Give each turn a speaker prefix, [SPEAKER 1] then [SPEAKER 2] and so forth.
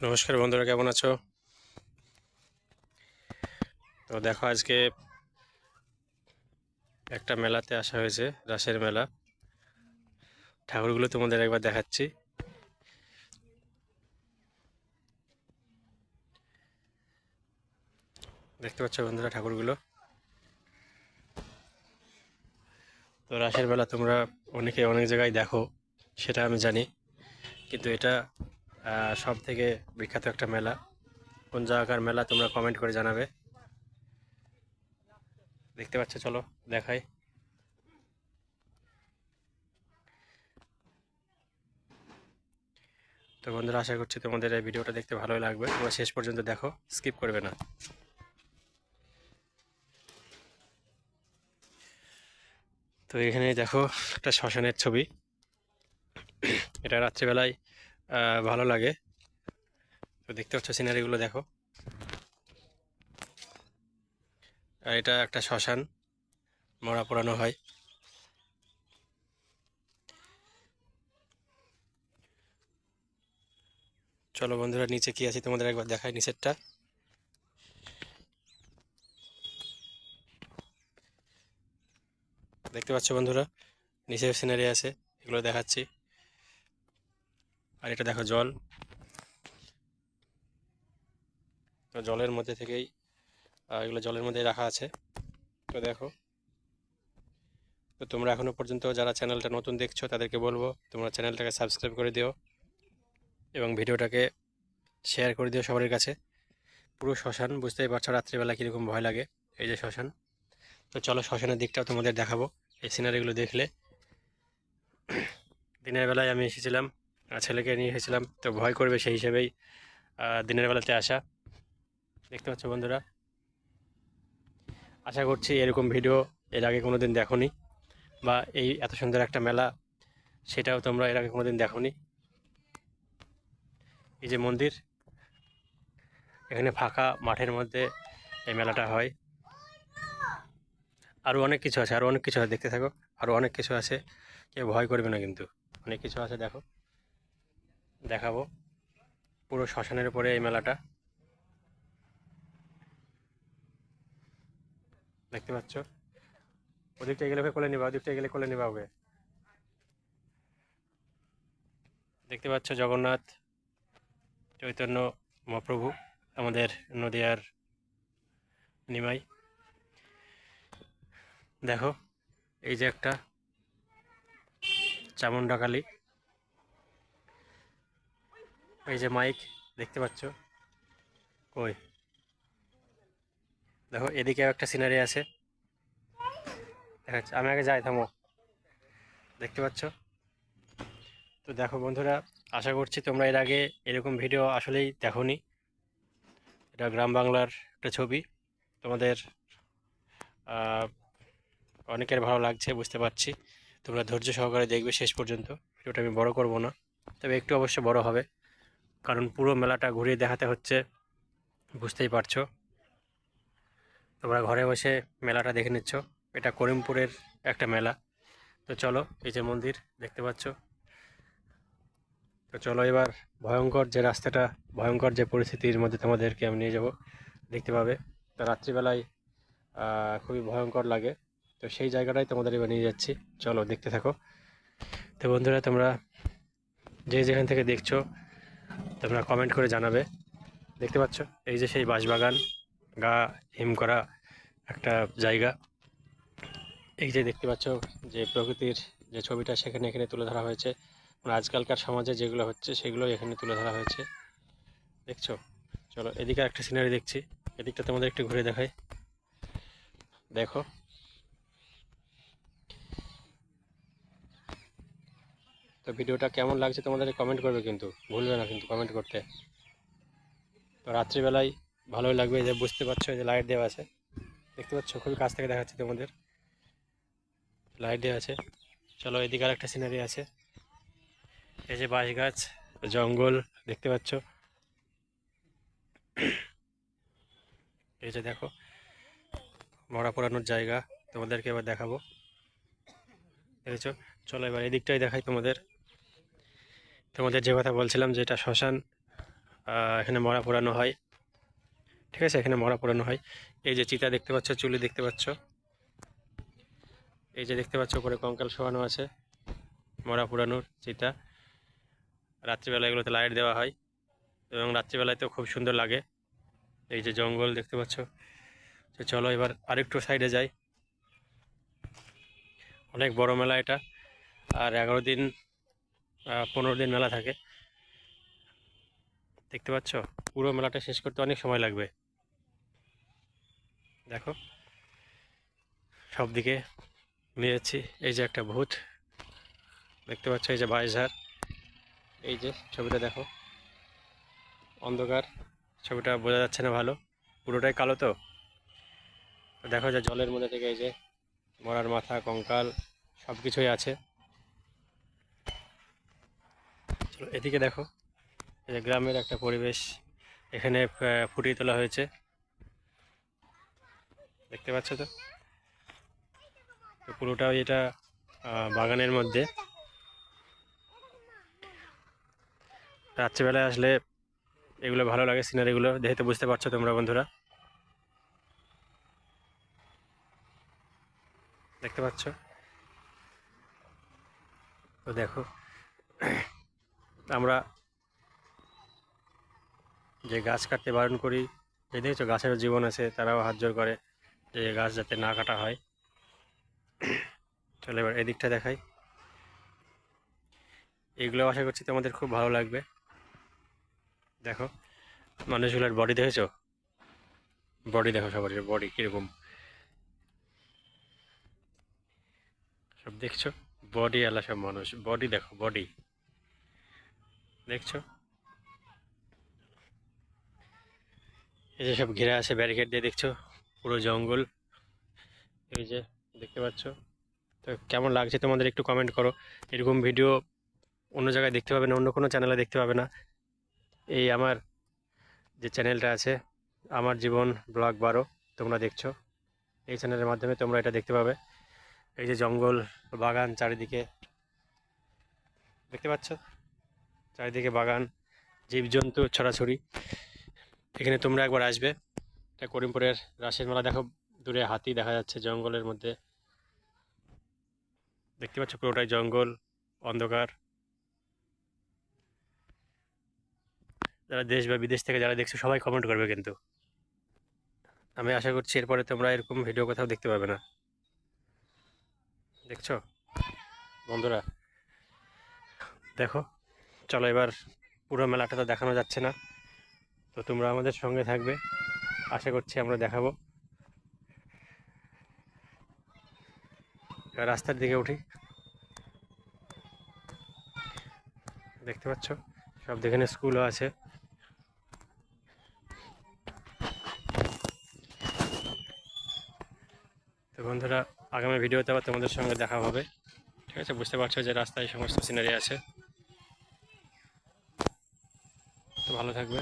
[SPEAKER 1] নমস্কার বন্ধুরা, কেমন আছো? তো দেখো, আজকে একটা মেলাতে আসা হয়েছে, রাসের মেলা। ঠাকুরগুলো তোমাদের একবার দেখাচ্ছি। দেখতে পাচ্ছ বন্ধুরা ঠাকুরগুলো? তো রাসের মেলা তোমরা অনেকে অনেক জায়গায় দেখো, সেটা আমি জানি। কিন্তু এটা সব থেকে বিখ্যাত একটা মেলা। কোন জায়গাকার মেলা তোমরা কমেন্ট করে জানাবে। দেখতে পাচ্ছ, চলো দেখাই। তো বন্ধুরা, আশা করছি তোমাদের এই ভিডিওটা দেখতে ভালোই লাগবে। তোমরা শেষ পর্যন্ত দেখো স্কিপ করবে না। তো এখানে দেখো একটা শ্মশানের ছবি। এটা রাত্রিবেলায় ভালো লাগে। তো দেখতে পাচ্ছ সিনারিগুলো দেখো। আর এটা একটা শ্মশান, মরা পোড়ানো হয়। চলো বন্ধুরা, নিচে কি আছে তোমাদের একবার দেখাই নিচেরটা। দেখতে পাচ্ছ বন্ধুরা নিচে সিনারি আছে, এগুলো দেখাচ্ছি। আর এটা দেখো জল। তো জলের মধ্যে থেকেই এগুলো জলের মধ্যে রাখা আছে। তো দেখো। তো তোমরা এখনও পর্যন্ত যারা চ্যানেলটা নতুন দেখছ, তাদেরকে বলব, তোমরা চ্যানেলটাকে সাবস্ক্রাইব করে দিও এবং ভিডিওটাকে শেয়ার করে দিও সবার কাছে। পুরো শ্মশান, বুঝতেই পারছ রাত্রিবেলা কীরকম ভয় লাগে, এই যে শ্মশান। তো চলো শ্মশানের দিকটাও তোমাদের দেখাবো, এই সিনারিগুলো দেখলে। দিনের বেলায় আমি এসেছিলাম ছেলেকে নিয়ে এসেছিলাম। তো ভয় করবে সেই হিসেবেই দিনের বেলাতে আসা। দেখতে পাচ্ছ বন্ধুরা? আশা করছি এরকম ভিডিও এর আগে কোনো দিন দেখোনি, বা এই এত সুন্দর একটা মেলা, সেটাও তোমরা এর আগে কোনো দিন দেখোনি। এই যে মন্দির, এখানে ফাঁকা মাঠের মধ্যে এই মেলাটা হয়। আরও অনেক কিছু আছে আরও অনেক কিছু আছে, দেখতে থাকো। আরও অনেক কিছু আছে, কেউ ভয় করবে না কিন্তু। অনেক কিছু আছে, দেখো। দেখাবো। পুরো শ্মশানের উপরে এই মেলাটা। দেখতে পাচ্ছ? ওদিকটা গেলে কোলে নিবা, ওদিকটা গেলে কোলে নিবা ওকে। দেখতে পাচ্ছ জগন্নাথ, চৈতন্য, মহাপ্রভু, আমাদের নদিয়ার নিমাই। দেখো, এই যে একটা চামুন্ডা কালী এই যে মাইক, দেখতে পাচ্ছ? কই? দেখো এদিকেও একটা সিনারি আছে। দেখাচ্ছে, আমি আগে যাই, থামো। দেখতে পাচ্ছ? তো দেখো বন্ধুরা, আশা করছি তোমরা এর আগে এরকম ভিডিও আসলেই দেখোনি। এটা গ্রাম বাংলার একটা ছবি। তোমাদের অনেকের ভালো লাগছে, বুঝতে পারছি। তোমরা ধৈর্য সহকারে দেখবে শেষ পর্যন্ত। ভিডিওটা আমি বড় করব না, তবে একটু অবশ্য বড় হবে। কারণ পুরো মেলাটা ঘুরিয়ে দেখাতে হচ্ছে। বুঝতেই পারছ? তোমরা ঘরে বসে মেলাটা দেখে নিচ্ছ। এটা করিমপুরের একটা মেলা। তো চলো, এই যে মন্দির, দেখতে পাচ্ছ? তো চলো এবার ভয়ঙ্কর যে রাস্তাটা, ভয়ঙ্কর যে পরিস্থিতির মধ্যে তোমাদেরকে আমি নিয়ে যাব, দেখতে পাবে। তো রাত্রিবেলায় খুবই ভয়ঙ্কর লাগে। তো সেই জায়গাটাই তোমাদের এবার নিয়ে যাচ্ছি। চলো, দেখতে থাকো। তো বন্ধুরা, তোমরা যে যেখান থেকে দেখছ তোমরা কমেন্ট করে জানাবে। দেখতে পাচ্ছ? এই যে সেই বাঁশবাগান, গা হিম করা একটা জায়গা। এই যে দেখতে পাচ্ছ যে প্রকৃতির যে ছবিটা সেখানে এখানে তুলে ধরা হয়েছে। মানে আজকালকার সমাজে যেগুলো হচ্ছে সেগুলো এখানে তুলে ধরা হয়েছে। দেখছ? চলো, এদিকে একটা সিনারি দেখছি। এদিকটা তোমাদের একটু ঘুরে দেখাই। দেখো তো ভিডিওটা কেমন লাগছে তোমাদের কমেন্ট করবে কিন্তু। ভুলবে না কিন্তু কমেন্ট করতে। তো রাত্রিবেলায় ভালোই লাগবে যে বুঝতে পারছ যে লাইট দেওয়া আছে। দেখতে পাচ্ছ, খুবই কাছ থেকে দেখাচ্ছে তোমাদের। লাইট দেওয়া আছে। চলো এদিকে আর একটা সিনারি আছে। এই যে বাঁশ গাছ জঙ্গল, দেখতে পাচ্ছ। এই যে দেখো, মরা পোড়ানোর জায়গা। তোমাদেরকে এবার দেখাবো। দেখেছ চলো এবার এদিকটাই দেখাই তোমাদের। তোমাদের যে কথা বলছিলাম যে এটা শ্মশান এখানে মরা পোড়ানো হয়। ঠিক আছে? এখানে মরা পোড়ানো হয়। এই যে চিতা দেখতে পাচ্ছ, চুলি দেখতে পাচ্ছ। এই যে দেখতে পাচ্ছ, উপরে কঙ্কাল শোয়ানো আছে। মরা পোড়ানোর চিতা। রাত্রিবেলা এগুলোতে লাইট দেওয়া হয়। এবং রাত্রিবেলায় তো খুব সুন্দর লাগে। এই যে জঙ্গল দেখতে পাচ্ছ। তো চলো এবার আরেকটু সাইডে যাই। অনেক বড় মেলা এটা। আর এগারো দিন পনেরো দিন মেলা থাকে। দেখতে পাচ্ছ? পুরো মেলাটা শেষ করতে অনেক সময় লাগবে। দেখো সব দিকে নিয়ে যাচ্ছি। এই যে একটা ভূত। দেখতে পাচ্ছ এই যে বাঁশঝাড় এই যে ছবিটা দেখো। অন্ধকার, ছবিটা বোঝা যাচ্ছে না ভালো। পুরোটাই কালো তো। দেখো যে জলের মধ্যে থেকে এই যে মরার মাথা, কঙ্কাল সব কিছুই আছে। চলো এদিকে দেখো গ্রামের একটা পরিবেশ এখানে ফুটিয়ে তোলা হয়েছে। দেখতে পাচ্ছ তো? পুরোটাই এটা বাগানের মধ্যে। রাত্রেবেলায় আসলে এগুলো ভালো লাগে সিনারিগুলো দেখে বুঝতে পারছ তোমরা বন্ধুরা। দেখতে পাচ্ছ? তো দেখো আমরা যে গাছ কাটতে বারণ করি যে দেখছ গাছেরও জীবন আছে, তারাও হাত জোর করে যে গাছ যাতে না কাটা হয়। চলো এবার এদিকটা দেখাই। এইগুলো আশা করছি তোমাদের খুব ভালো লাগবে। দেখো, মানুষগুলোর বডি দেখেছ? বডি দেখো সবার বডি কীরকম। সব দেখছ? বডি আলা সব মানুষ। বডি দেখো বডি দেখছ? এই যে সব ঘেরা আছে ব্যারিকেড দিয়ে দেখছ? পুরো জঙ্গল। এই যে দেখতে পাচ্ছ? তো কেমন লাগছে তোমাদের একটু কমেন্ট করো। এরকম ভিডিও অন্য জায়গায় দেখতে পাবে না, অন্য কোনো চ্যানেলে দেখতে পাবে না। এই আমার যে চ্যানেলটা আছে, আমার জীবন ব্লগ বারো, তোমরা দেখছ। এই চ্যানেলের মাধ্যমে তোমরা এটা দেখতে পাবে। এই যে জঙ্গল, বাগান চারিদিকে। দেখতে পাচ্ছ? চারিদিকে বাগান, জীবজন্তু ছড়াছড়ি। এখানে তোমরা একবার আসবে। এটা করিমপুরের রাসের মেলা। দেখো, দূরে হাতি দেখা যাচ্ছে জঙ্গলের মধ্যে। দেখতে পাচ্ছ পুরোটাই জঙ্গল, অন্ধকার। যারা দেশ বা বিদেশ থেকে যারা দেখছ, সবাই কমেন্ট করবে কিন্তু। আমি আশা করছি এরপরে তোমরা এরকম ভিডিও কোথাও দেখতে পাবে না। দেখছ? বন্ধুরা, দেখো। চলো এবার পুরো মেলাটা তো দেখানো যাচ্ছে না। তো তোমরা আমাদের সঙ্গে থাকবে। আশা করছি আমরা দেখাবো। রাস্তার দিকে উঠি। দেখতে পাচ্ছ? সব এখানে স্কুলও আছে। তো বন্ধুরা, আগামী ভিডিওতে আবার তোমাদের সঙ্গে দেখা হবে। ঠিক আছে? বুঝতে পারছ যে রাস্তায় সমস্ত সিনারি আছে। ভালো থাকবে।